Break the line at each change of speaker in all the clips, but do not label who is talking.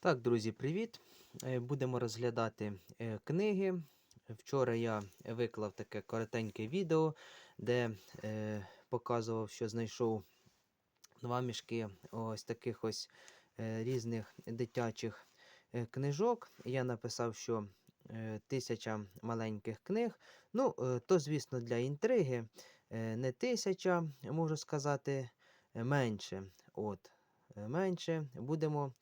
Так, друзі, привіт! Е, Будемо розглядати е, книги. Вчора я виклав таке коротеньке відео, де е, показував, що знайшов два мішки ось таких ось різних дитячих книжок. Я написав, що тисяча маленьких книг. Ну, то, звісно, для інтриги. Не тисяча, можу сказати, менше. От, менше. Будемо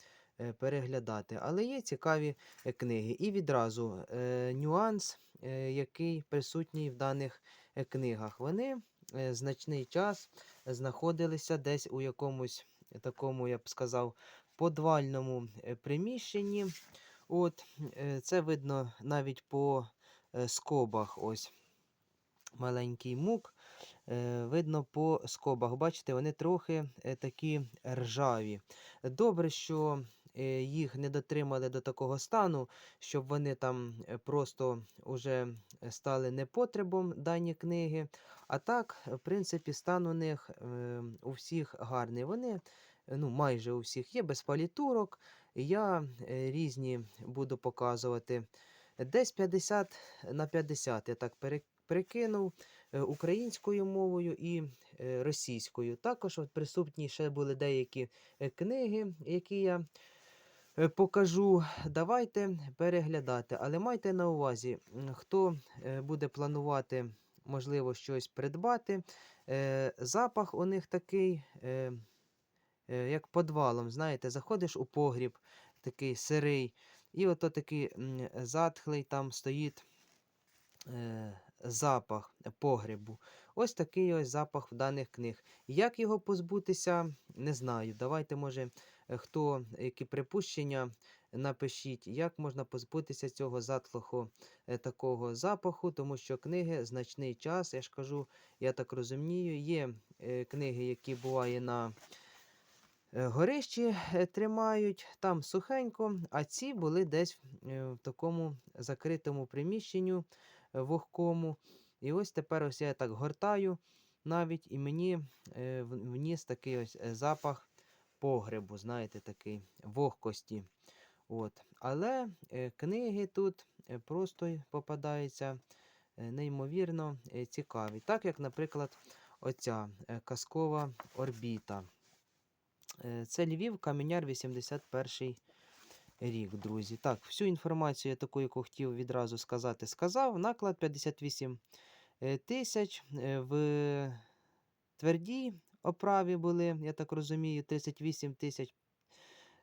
переглядати. Але є цікаві е, книги. І відразу е, нюанс, е, який присутній в даних е, книгах. Вони е, значний час знаходилися десь у якомусь такому, я б сказав, подвальному е, приміщенні. От, е, Це видно навіть по е, скобах. ось Маленький мук. Е, Видно по скобах. Бачите, вони трохи е, такі ржаві. Добре, що е, їх не дотримали до такого стану, щоб вони там е, просто вже стали непотребом дані книги. А так, в принципі, стан у них е, у всіх гарний. Вони ну, майже у всіх є без палітурок. Я е, різні буду показувати. Десь 50 на 50 я так пере- перекинув е, українською мовою і е, російською. Також от присутні ще були деякі е, книги, які я е, покажу. Давайте переглядати. Але майте на увазі, хто е, буде планувати, можливо, щось придбати. е, Запах у них такий, е, е, як подвалом. Знаєте, заходиш у погріб, такий сирий, і ото такий затхлий там стоїть е, запах погребу. Ось такий ось запах в даних книг. Як його позбутися, не знаю. Давайте, може, е, хто які припущення, напишіть, як можна позбутися цього затлого е, такого запаху, тому що книги значний час, я ж кажу, я так розумію, є е, книги, які буває на е, горищі е, тримають, там сухенько, а ці були десь е, в такому закритому приміщенню е, вогкому. І ось тепер ось я так гортаю навіть, і мені е, вніс такий ось е, запах погребу, знаєте, такий вогкості. От. Але е, книги тут е, просто попадаються е, неймовірно цікаві. Так як, наприклад, оця казкова орбіта. Це Львів, Каменяр, 81 рік, друзі. Так, всю інформацію, я таку, яку хотів відразу сказати, сказав. Наклад 58 е, тисяч. В твердій оправі були, я так розумію, 38 тисяч.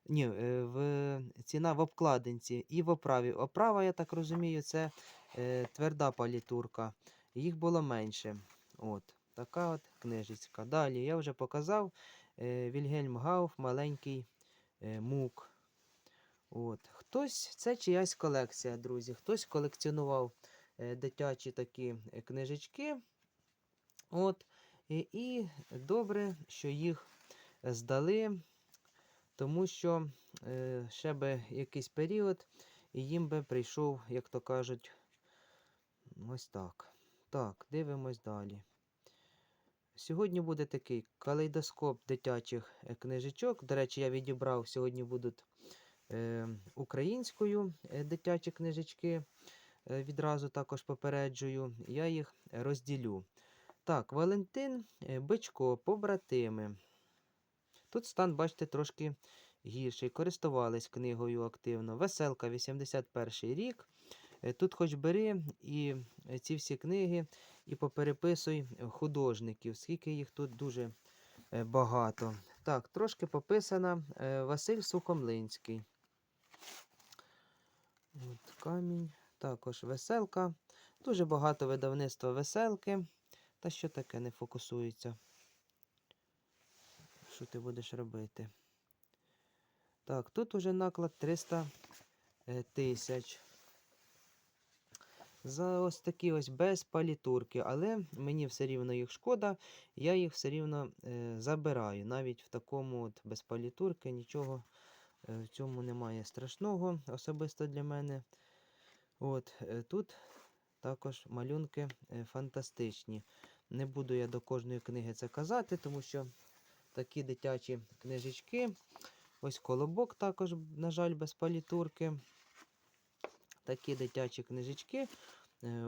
Ні, е, в ціна в обкладинці і в оправі. Оправа, я так розумію, це е, тверда палітурка. Їх було менше. От, така от книжечка. Далі я вже показав е, Вільгельм Гауф, маленький е, мук. От. Хтось, це чиясь колекція, друзі. Хтось колекціонував е, дитячі такі е, книжечки. От. І, добре, що їх здали, тому що е, ще би якийсь період, і їм би прийшов, як то кажуть, ось так. Так, дивимось далі. Сьогодні буде такий калейдоскоп дитячих е, книжечок. До речі, я відібрав, сьогодні будуть е, українською е, дитячі книжечки. Е, відразу також попереджую. Я їх розділю. Так, Валентин е, Бичко, побратими. Тут стан, бачите, трошки гірший. Користувались книгою активно. Веселка, 81 рік. Е, Тут хоч бери і е, ці всі книги, і попереписуй художників, скільки їх тут дуже багато. Так, трошки пописана Василь Сухомлинський. От, камінь. Також веселка. Дуже багато видавництва веселки. Та що таке не фокусується? Що ти будеш робити? Так, тут уже наклад 300 е, тисяч. За ось такі ось без палітурки, але мені все рівно їх шкода, я їх все рівно е, забираю. Навіть в такому от без палітурки нічого е, в цьому немає страшного, особисто для мене. От, е, тут також малюнки е, фантастичні. Не буду я до кожної книги це казати, тому що такі дитячі книжечки Ось колобок також, на жаль, без палітурки. Такі дитячі книжечки. Е,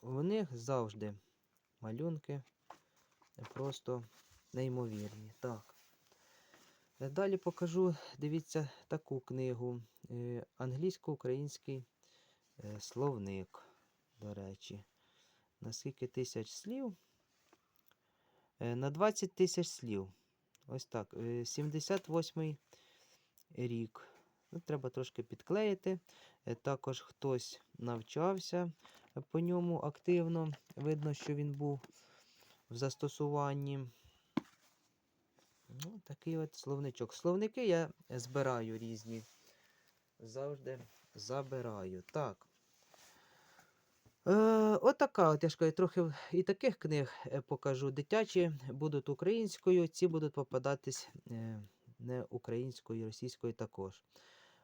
У них завжди малюнки просто неймовірні. Так. Е, Далі покажу, дивіться, таку книгу. е, Англійсько-український е, словник, до речі. На скільки тисяч слів? Е, На 20 тисяч слів. Ось так. е, 78 рік. Ну, треба трошки підклеїти. Е, Також хтось навчався е, по ньому активно. Видно, що він був в застосуванні. Ну, такий от словничок. Словники я збираю різні. Завжди забираю. Так. Е, отака, от я ж кажу, трохи і таких книг е, покажу. Дитячі будуть українською, ці будуть попадатись е, не українською, російською також.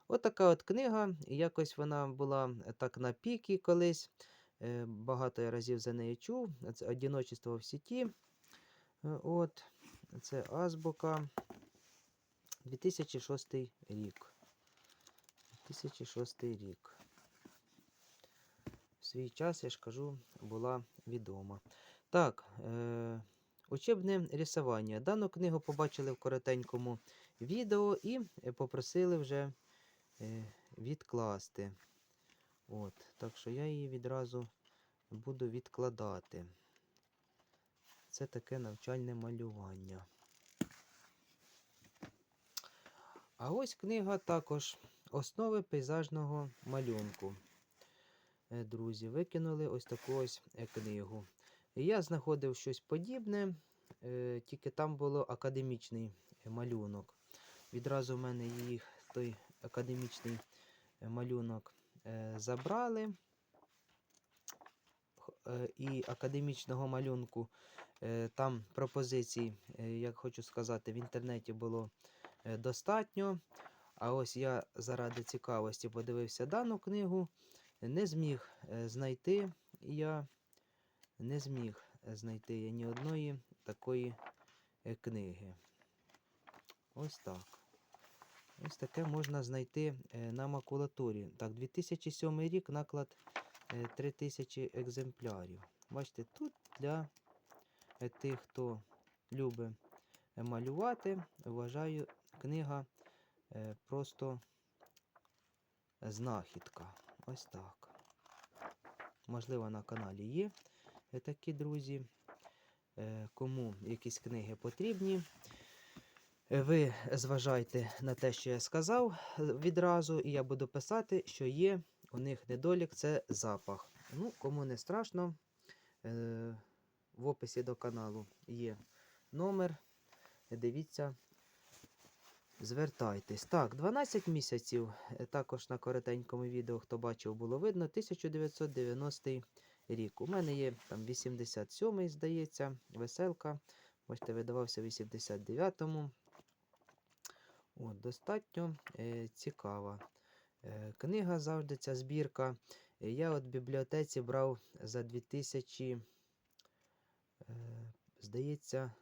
Отака от книга. і Якось вона була е, так на пікі колись. Багато я разів за нею чув. Це одіночество в сіті. От. Це азбука. 2006 рік. 2006 рік. Свій час, я ж кажу, була відома. Так, е, учебне рисування. Дану книгу побачили в коротенькому відео і попросили вже е, відкласти. От, так що я її відразу буду відкладати. Це таке навчальне малювання. А ось книга також Основи пейзажного малюнку. Е, Друзі, викинули ось таку ось е, книгу. Я знаходив щось подібне, е, тільки там було академічний малюнок. Відразу в мене їх той академічний малюнок забрали. І академічного малюнку там пропозицій, як хочу сказати, в інтернеті було достатньо. А ось я заради цікавості подивився дану книгу, не зміг е, знайти я не зміг е, знайти я ні одної такої е, книги. Ось так. Ось таке можна знайти на макулатурі. Так, 2007 рік наклад е, 3000 екземплярів. Бачите, тут для тих, хто любить малювати, вважаю, книга просто знахідка. Ось так. Можливо, на каналі є такі друзі. Е, Кому якісь книги потрібні. Ви зважайте на те, що я сказав відразу, і я буду писати, що є у них недолік це запах. Ну, кому не страшно, е, в описі до каналу є номер. Дивіться, звертайтесь. Так, 12 місяців. е, Також на коротенькому відео, хто бачив, було видно. 1990 рік. У мене є там 87-й, здається, веселка. Бачите, видавався в 89-му. От, достатньо е, цікава. Е, книга завжди ця збірка. Е, Я от в бібліотеці брав за 2000, е, здається,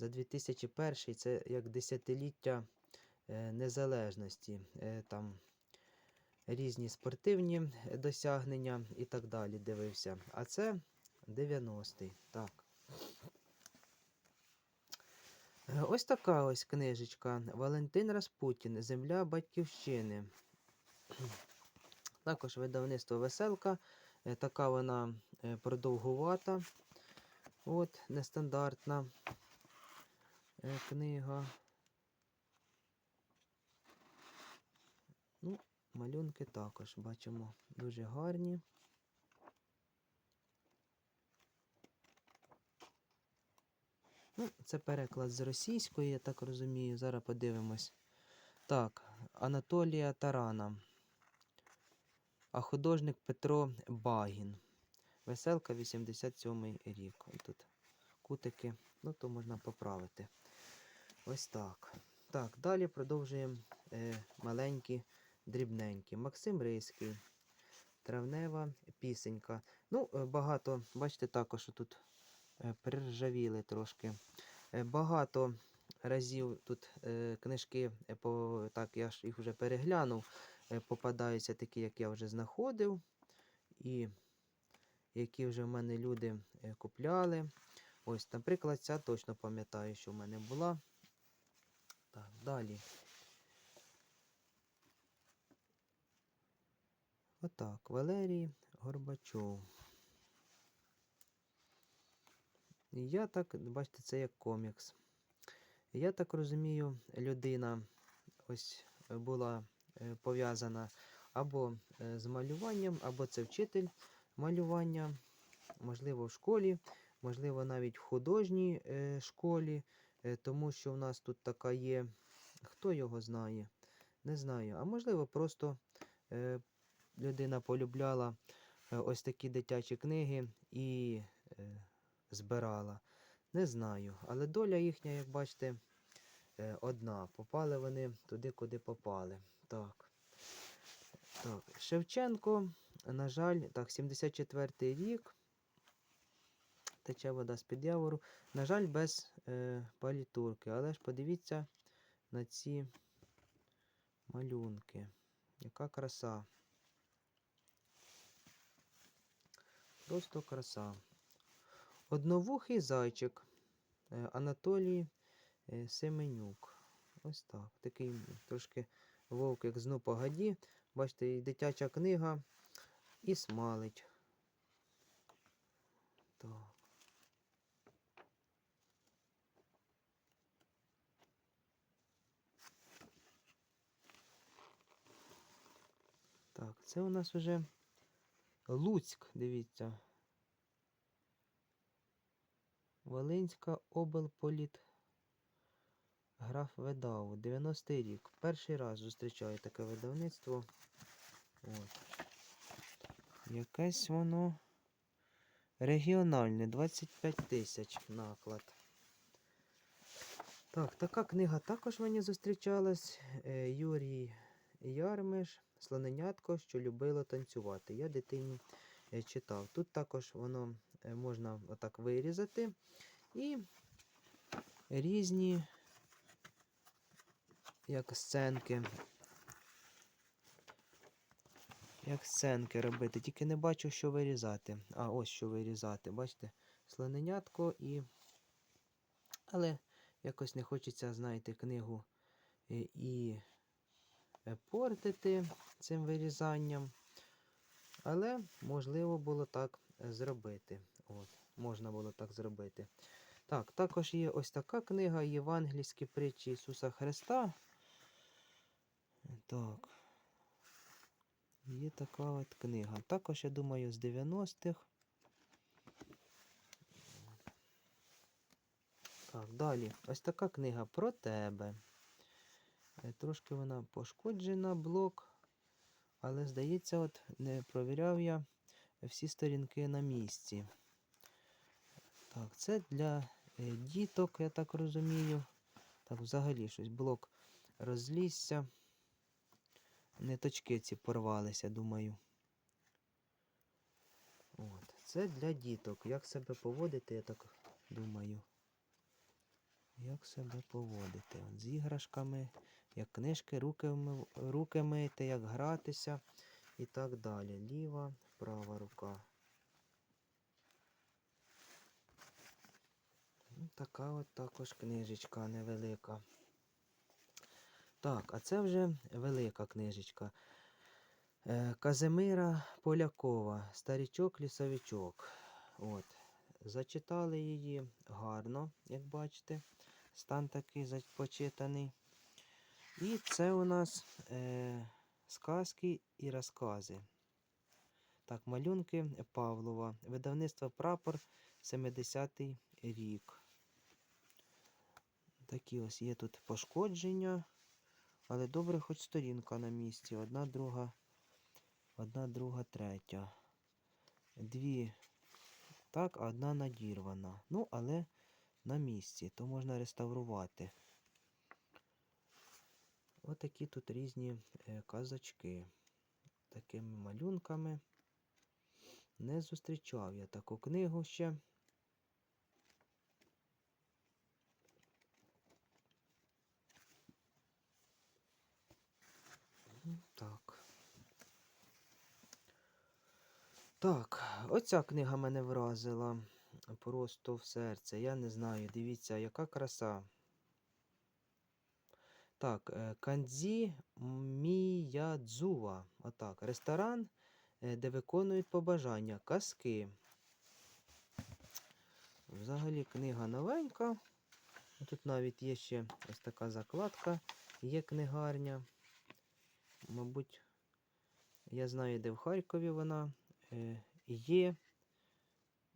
за 2001 це як десятиліття е, незалежності. Е, там різні спортивні досягнення і так далі дивився. А це 90-й. Так. Ось така ось книжечка. Валентин Распутін. Земля батьківщини. Також видавництво веселка. Е, Така вона продовгувата. От, нестандартна книга. Ну, малюнки також бачимо дуже гарні. Ну, це переклад з російської, я так розумію. Зараз подивимось. Так, Анатолія Тарана. А художник Петро Багін. Веселка 87 рік. Тут кутики, ну то можна поправити. Ось так. Так, далі продовжуємо е, маленькі, дрібненькі. Максим Рийський. Травнева пісенька. Ну, е, багато, бачите, також тут е, приржавіли трошки. Е, Багато разів тут е, книжки, е, по, так я ж їх вже переглянув, е, попадаються такі, як я вже знаходив, і які вже в мене люди е, купляли. Ось, наприклад, ця точно пам'ятаю, що в мене була. Так, далі. Отак, Валерій Горбачов. Я так, бачите, це як комікс. Я так розумію, людина ось була е, пов'язана або е, з малюванням, або це вчитель малювання, можливо, в школі, можливо, навіть в художній е, школі, тому що в нас тут така є. Хто його знає? Не знаю. А можливо, просто е, людина полюбляла е, ось такі дитячі книги і е, збирала. Не знаю. Але доля їхня, як бачите, е, одна. Попали вони туди, куди попали. Так. Так. Шевченко, на жаль, так, 74-й рік. Тече вода з-під явору. На жаль, без е, палітурки. Але ж подивіться на ці малюнки. Яка краса. Просто краса. Одновухий зайчик е, Анатолій е, Семенюк. Ось так. Такий трошки вовк, як зну погоді. Бачите, і дитяча книга і смалить. Так. Так, це у нас вже Луцьк, дивіться. Волинська облполіт. Граф видав. 90-й рік. Перший раз зустрічаю таке видавництво. От. Якесь воно регіональне, 25 тисяч наклад. Так, така книга також мені зустрічалась. Е, Юрій Ярмиш, Слоненятко, що любило танцювати. Я дитині е, читав. Тут також воно е, можна отак вирізати. І різні як сценки. Як сценки робити. Тільки не бачу, що вирізати. А, ось що вирізати. Бачите, слоненятко і. Але якось не хочеться, знаєте, книгу е, і портити цим вирізанням. Але можливо було так е, зробити. От, Можна було так зробити. Так, також є ось така книга Євангельські притчі Ісуса Христа. Так. Є така от книга. Також, я думаю, з 90-х. Так, далі. Ось така книга про тебе. Е, Трошки вона пошкоджена, блок. Але, здається, от не провіряв я всі сторінки на місці. Так, це для е, діток, я так розумію. Так, взагалі щось блок розлізся. Ниточки ці порвалися, думаю. От. Це для діток. Як себе поводити, я так думаю. Як себе поводити? От з іграшками, як книжки, руки, руки мити, як гратися і так далі. Ліва, права рука. Ну, Така от також книжечка невелика. Так, а це вже велика книжечка. Е, Казимира Полякова, Старічок-лісовичок. От. Зачитали її гарно, як бачите. Стан такий почитаний. І це у нас е, сказки і розкази. Так, малюнки Павлова. Видавництво Прапор 70-й рік. Такі ось є тут пошкодження. Але добре, хоч сторінка на місці. Одна, друга, одна, друга, третя. Дві так, одна надірвана. Ну, але на місці, то можна реставрувати. Отакі тут різні е, казочки Такими малюнками. Не зустрічав я таку книгу ще. Ну, так. Так, оця книга мене вразила просто в серце. Я не знаю, дивіться, яка краса. Так, е, Кандзі Міядзува. Отак. Ресторан, е, де виконують побажання, казки. Взагалі книга новенька. Тут навіть є ще ось така закладка. Є книгарня. Мабуть, я знаю, де в Харкові вона. Е, Є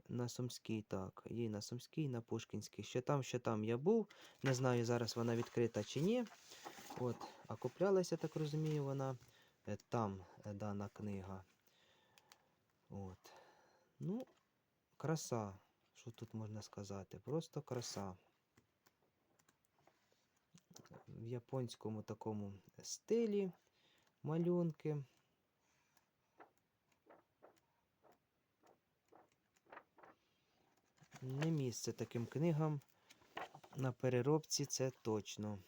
на Сумській, так. Є на Сумській, на Пушкінській. Що там, що там я був. Не знаю, зараз вона відкрита чи ні. От, а куплялася, так розумію, вона е, там е, дана книга. От. Ну, краса. Що тут можна сказати? Просто краса. В японському такому стилі малюнки. Не місце таким книгам на переробці, це точно.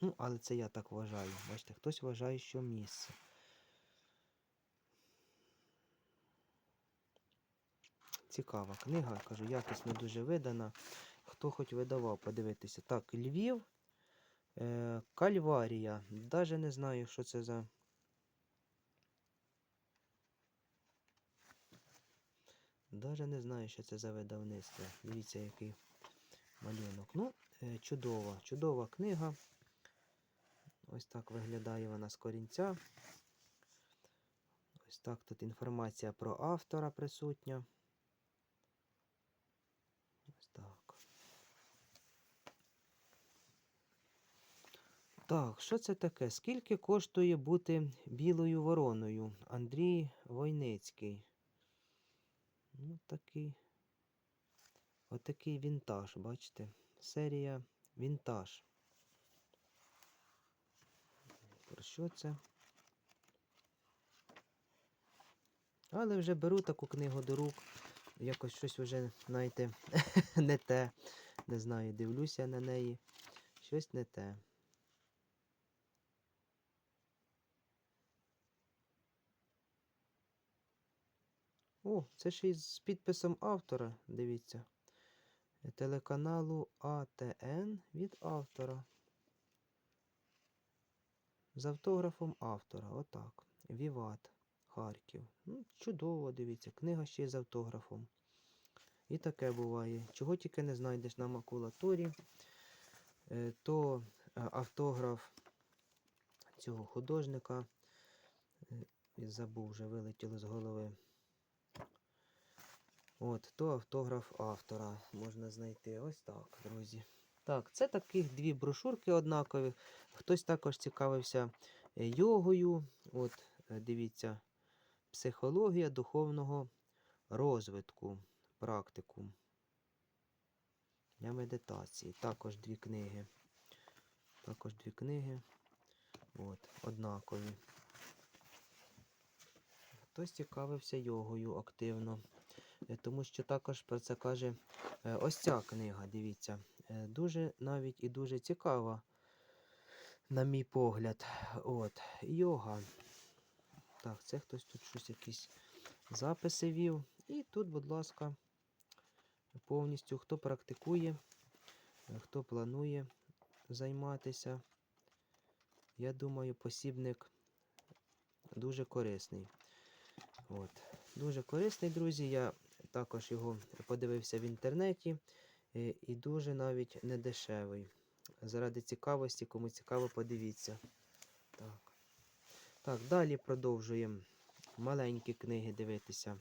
Ну, але це я так вважаю. Бачите, хтось вважає, що місце. Цікава книга, кажу, якісно дуже видана. Хто хоч видавав, подивитися. Так, Львів, е, Кальварія. Даже не знаю, що це за. Даже не знаю, що це за видавництво. Дивіться, який малюнок. Ну, е, чудова, чудова книга. Ось так виглядає вона з корінця. Ось так тут інформація про автора присутня. Ось так. Так, що це таке? Скільки коштує бути білою вороною? Андрій Войницький. Ну, такий. Отакий вінтаж, бачите? Серія вінтаж. Про що це? Але вже беру таку книгу до рук. Якось щось вже, знаєте, не те. Не знаю, дивлюся на неї. Щось не те. О, це ще й з підписом автора, дивіться. Телеканалу АТН від автора. З автографом автора. Отак. Віват. Харків. Ну, чудово, дивіться. Книга ще й з автографом. І таке буває. Чого тільки не знайдеш на макулатурі, е, то е, автограф цього художника. е, Забув вже вилетіло з голови. От, то автограф автора можна знайти. Ось так, друзі. Так, це таких дві брошурки однакові. Хтось також цікавився е, йогою. От, е, дивіться, психологія духовного розвитку, практику для медитації. Також дві книги. Також дві книги. От, однакові. Хтось цікавився йогою активно. Е, Тому що також про це каже ось ця книга, дивіться. Е, Дуже навіть і дуже цікава, на мій погляд. От, йога. Так, це хтось тут щось якісь записи вів. І тут, будь ласка, повністю хто практикує, хто планує займатися. Я думаю, посібник дуже корисний. От. Дуже корисний, друзі. Я також його подивився в інтернеті. Е, І дуже навіть не дешевий. Заради цікавості, кому цікаво, подивіться. Так. Так, далі продовжуємо маленькі книги дивитися.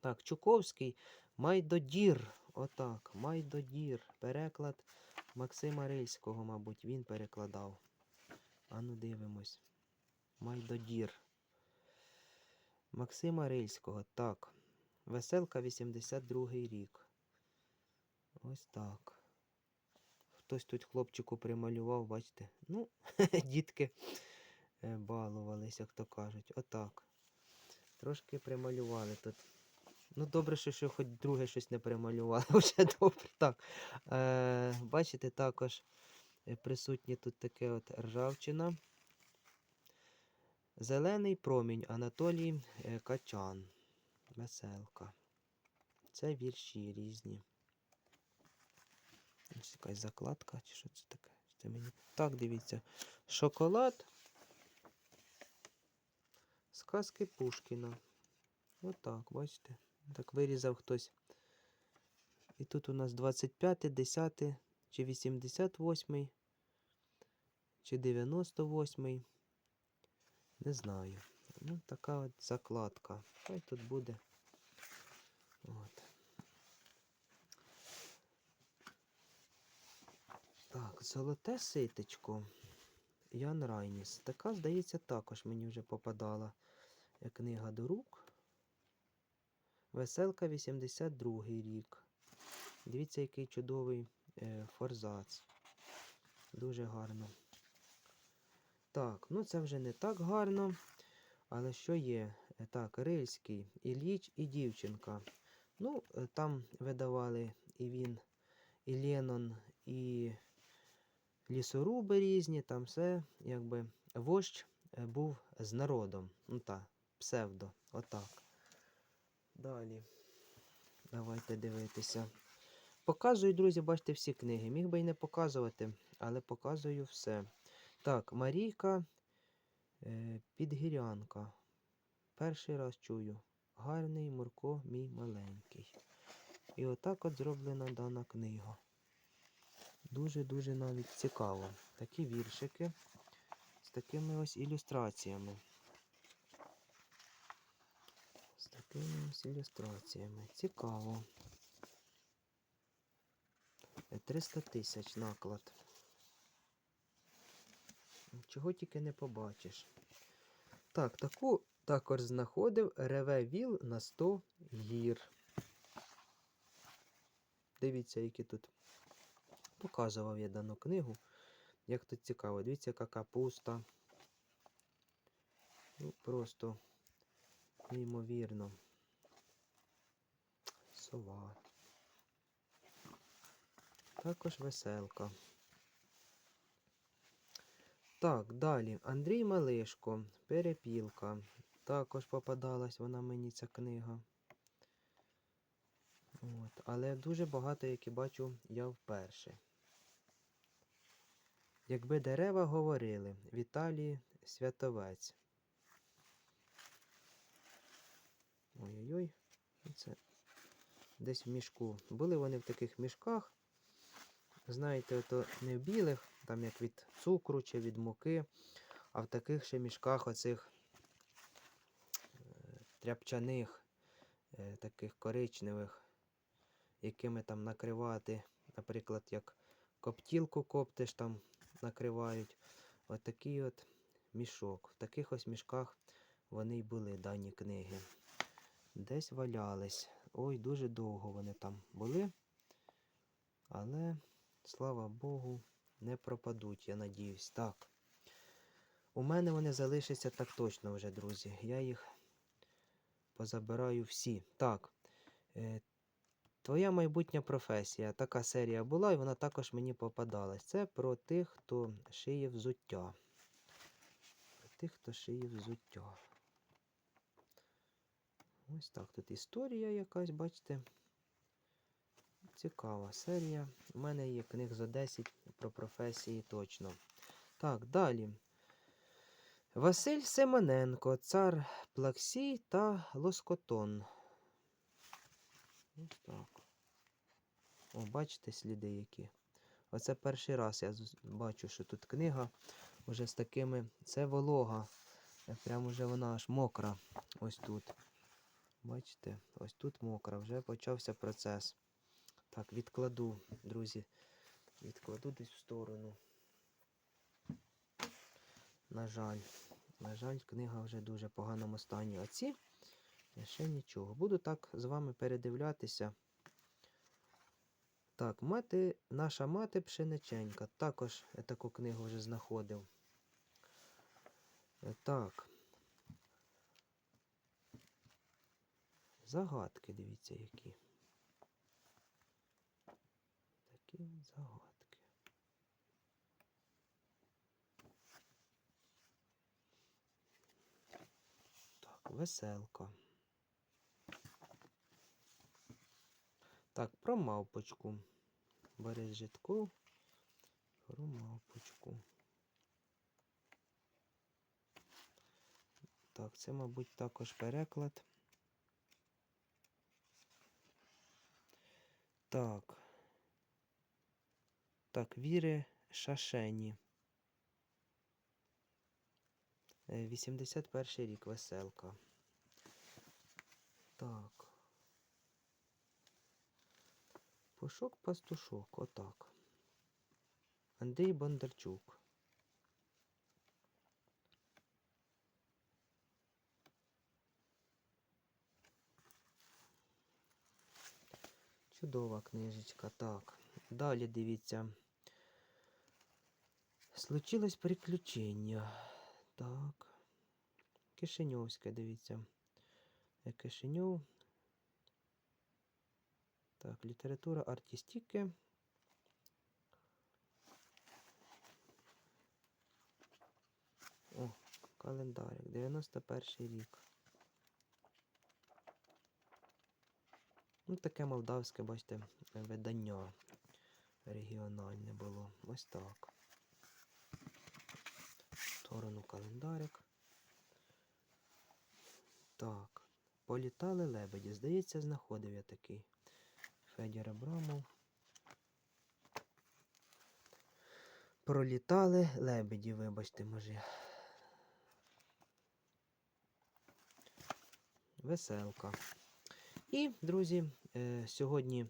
Так, Чуковський Майдодір. Отак. Майдодір. Переклад Максима Рильського, мабуть, він перекладав. Ану, дивимось. Майдодір. Максима Рильського. Так. Веселка 82 рік. Ось так. Хтось тут хлопчику прималював, бачите? Ну, дітки е, балувались, як то кажуть. Отак. Трошки прималювали тут. Ну, добре, що, що хоч друге щось не прималювали. Вже добре. Так. Е, бачите, також присутні тут таке от ржавчина. Зелений промінь Анатолій е, Качан. Веселка. Це вірші різні. Якась закладка, чи що це таке? Це мені... Так, дивіться. Шоколад. Сказки Пушкіна. Отак, бачите? Так вирізав хтось. І тут у нас 25, 10 чи 88, чи 98. Не знаю. Ну, така от закладка. Хай тут буде. От. Так, золоте ситечко. Ян Райніс. Така, здається, також мені вже попадала е, книга до рук. Веселка 82 рік. Дивіться, який чудовий е, форзац. Дуже гарно. Так, ну це вже не так гарно. Але що є? Е, Так, Рильський, Ілліч і дівчинка. Ну, е, там видавали і він, і Ленон, і лісоруби різні, там все, якби вождь е, був з народом. Ну так, псевдо, отак. Далі. Давайте дивитися. Показую, друзі, бачите, всі книги. Міг би і не показувати, але показую все. Так, Марійка е, Підгірянка. Перший раз чую. Гарний Мурко мій маленький. І отак от зроблена дана книга. Дуже-дуже навіть цікаво. Такі віршики з такими ось ілюстраціями. З такими ось ілюстраціями. Цікаво. Е, 300 тисяч наклад. Чого тільки не побачиш. Так, таку також знаходив реве віл на 100 гір. Дивіться, які тут. Показував я дану книгу. Як тут цікаво. Дивіться, яка капуста. Ну, просто неймовірно. Сова. Також веселка. Так, далі. Андрій Малишко. Перепілка. Також попадалась вона мені ця книга. От. Але дуже багато, як і бачу, я вперше. Якби дерева говорили, Віталій Святовець. Ой-ой-ой, це десь в мішку. Були вони в таких мішках. Знаєте, ото не в білих, там як від цукру чи від муки, а в таких ще мішках оцих е, тряпчаних, е, таких коричневих, якими там накривати, наприклад, як коптілку коптиш, там накривають. От от мішок. В таких ось мішках вони й були дані книги. Десь валялись. Ой, дуже довго вони там були. Але, слава Богу, не пропадуть, я надіюсь. Так. У мене вони залишаться так точно вже, друзі. Я їх позабираю всі. Так. Твоя майбутня професія. Така серія була, і вона також мені попадалась. Це про тих, хто шиє взуття. Про тих, хто шиє взуття. Ось так тут історія якась, бачите. Цікава серія. У мене є книг за 10 про професії точно. Так, далі. Василь Семененко, цар Плаксій та Лоскотон. Ось так. О, бачите сліди які. Оце перший раз я бачу, що тут книга вже з такими. Це волога. Е, Прямо вже вона аж мокра. Ось тут. Бачите, ось тут мокра, вже почався процес. Так, відкладу, друзі. Відкладу десь в сторону. На жаль. На жаль, книга вже в дуже поганому стані. А ці Ще нічого. Буду так з вами передивлятися. Так, мати, наша мати пшениченька. Також я таку книгу вже знаходив. Е, так. Загадки, дивіться, які. Такі загадки. Так, веселка. Так, про мавпочку. Борис Житков. Про мавпочку. Так, це, мабуть, також переклад. Так. Так, Віри Шашені. Е, 81 рік, веселка. Так. Пушок пастушок, отак. Андрій Бондарчук. Чудова книжечка. Так. Далі дивіться. Случилось приключення. Так. Кишиньовське, дивіться. Кишиньов. Так, література артистики. О, календарик. 91 рік. Ну, таке молдавське, бачите, видання регіональне було. Ось так. Сторону календарик. Так. Політали лебеді. Здається, знаходив я такий. Федір Абрамов. Пролітали лебеді, вибачте, може. Веселка. І, друзі, е, сьогодні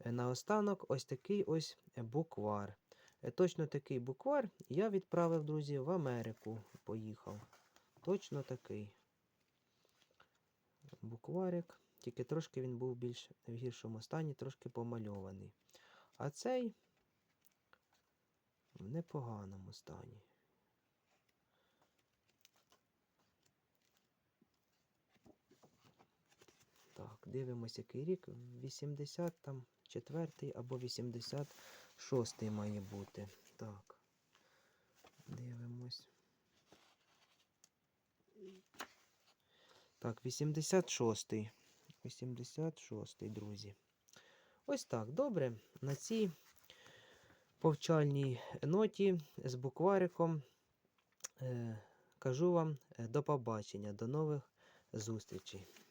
е, наостанок ось такий ось буквар. Е, Точно такий буквар я відправив, друзі, в Америку. Поїхав. Точно такий букварик. Тільки трошки він був більш в гіршому стані, трошки помальований. А цей в непоганому стані. Так, дивимося, який рік. 80 там четвертий або 86 має бути. Так. Дивимось. Так, 86. 86, друзі. Ось так, добре. На цій повчальній ноті з буквариком е, кажу вам е, до побачення, до нових зустрічей.